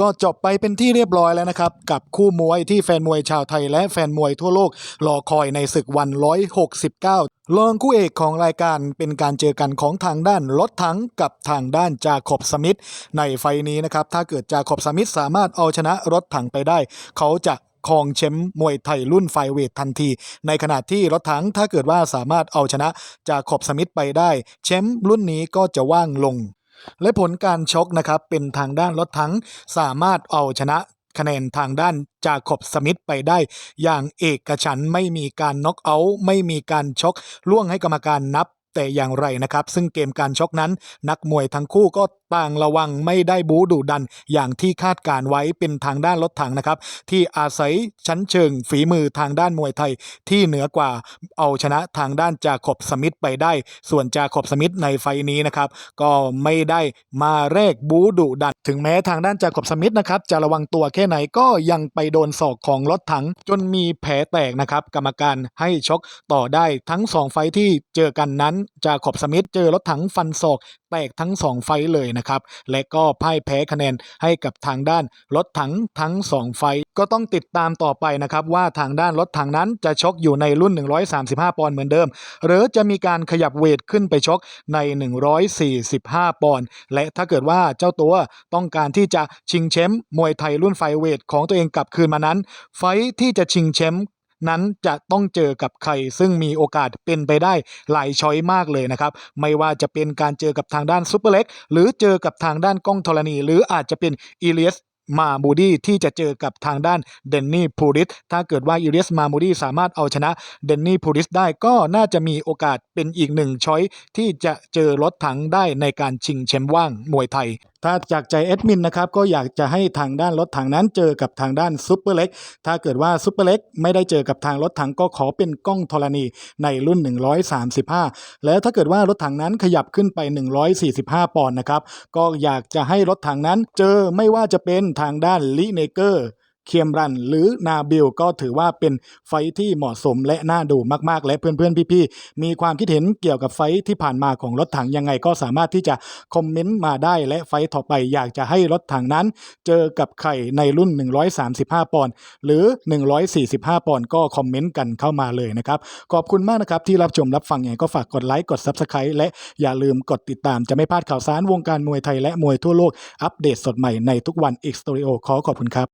ก็จบไปเป็นที่เรียบร้อยแล้วนะครับ กับคู่มวยที่แฟนมวยชาวไทยและแฟนมวยทั่วโลก รอคอยในศึกวัน 169 รองคู่เอกของรายการเป็นการเจอกันของทางด้านรถถังกับทางด้านจาขอบสมิธในไฟล์นี้นะครับ ถ้าเกิดจาขอบสมิธสามารถเอาชนะรถถังไปได้ เขาจะครองแชมป์มวยไทยรุ่นไฟเวททันที ในขณะที่รถถังถ้าเกิดว่าสามารถเอาชนะจาขอบสมิธไปได้แชมป์รุ่นนี้ก็จะว่างลง และผลการชกนะครับเป็นทางด้านรถทั้งสามารถเอาชนะคะแนนทางด้านจาขอบสมิธไปได้อย่างเอกฉันไม่มีการน็อกเอาท์ไม่มีการชกล่วงให้กรรมการนับ แต่อย่างไรนะครับ ซึ่งเกมการชกนั้น นักมวยทั้งคู่ก็ต่างระวังไม่ได้บูดุดันอย่างที่คาดการไว้เป็นทางด้านรถถังนะครับ ที่อาศัยชั้นเชิงฝีมือทางด้านมวยไทยที่เหนือกว่าเอาชนะทางด้านจาขบสมิธไปได้ ส่วนจาขบสมิธในไฟล์นี้นะครับ ก็ไม่ได้มาแรกบูดุดัน ถึงแม้ทางด้านจาขบสมิธนะครับ จะระวังตัวแค่ไหนก็ยังไปโดนศอกของรถถัง จนมีแผลแตกนะครับ กรรมการให้ชกต่อได้ทั้ง 2 ไฟที่เจอกันนั้นจาขอบสมิธเจอรถถังฟันศอกแตกทั้ง 2 ไฟเลยนะครับ และก็พ่ายแพ้คะแนนให้กับทางด้านรถถังทั้ง 2 ไฟก็ต้องติดตามต่อไปนะครับว่าทางด้านรถถังนั้นจะชกอยู่ในรุ่น 135 ปอนด์เหมือนเดิม หรือจะมีการขยับเวทขึ้นไปชกใน 145 ปอนด์และถ้าเกิดว่าเจ้าตัวต้องการที่จะชิงแชมป์มวยไทยรุ่นไฟเวทของตัวเองกลับคืนมานั้น ไฟที่จะชิงแชมป์ นั้นจะต้องเจอกับใคร ซึ่งมีโอกาสเป็นไปได้หลายช้อยมากเลยนะครับ ไม่ว่าจะเป็นการเจอกับทางด้านซูเปอร์เล็กหรือเจอกับทางด้านก้องธรณี หรืออาจจะเป็นอีเลียสมาบูดี้ที่จะเจอกับทางด้านเดนนี่พูริสถ้าเกิดว่าอีเลียสมาบูดี้สามารถเอาชนะเดนนี่พูริสได้ก็น่าจะมีโอกาสเป็นอีกหนึ่งช้อยที่จะเจอรถถังได้ในการชิงแชมป์ว่างมวยไทย ถ้าจากใจแอดมินนะครับก็อยากจะให้ทางด้านรถถังนั้นเจอกับทางด้านซุปเปอร์เล็กถ้าเกิดว่าซุปเปอร์เล็กไม่ได้เจอกับทางรถถังก็ขอเป็นกล้องธรณีในรุ่น 135 แล้วถ้าเกิดว่ารถถังนั้นขยับขึ้นไป 145 ปอนด์นะครับก็อยากจะให้รถถังนั้นเจอไม่ว่าจะเป็นทางด้านลิเนเกอร์ เคียมรัน หรือนาบิลก็ถือว่าเป็นไฟที่เหมาะสมและน่าดูมากๆ และเพื่อนๆ พี่ๆ มีความคิดเห็นเกี่ยวกับไฟที่ผ่านมาของรถถังยังไงก็สามารถที่จะคอมเมนต์มาได้และไฟต่อไปอยากจะให้รถถังนั้น เจอกับใครในรุ่น 135 ปอนด์หรือ 145 ปอนด์ก็คอมเมนต์กันเข้ามาเลยนะครับ ขอบคุณมากนะครับที่รับชมรับฟังยังไงก็ฝากกดไลค์กด Subscribe และอย่าลืมกดติดตามจะไม่พลาดข่าวสารวงการมวยไทยและมวยทั่วโลกอัปเดตสดใหม่ในทุกวัน X Studio ขอขอบคุณครับ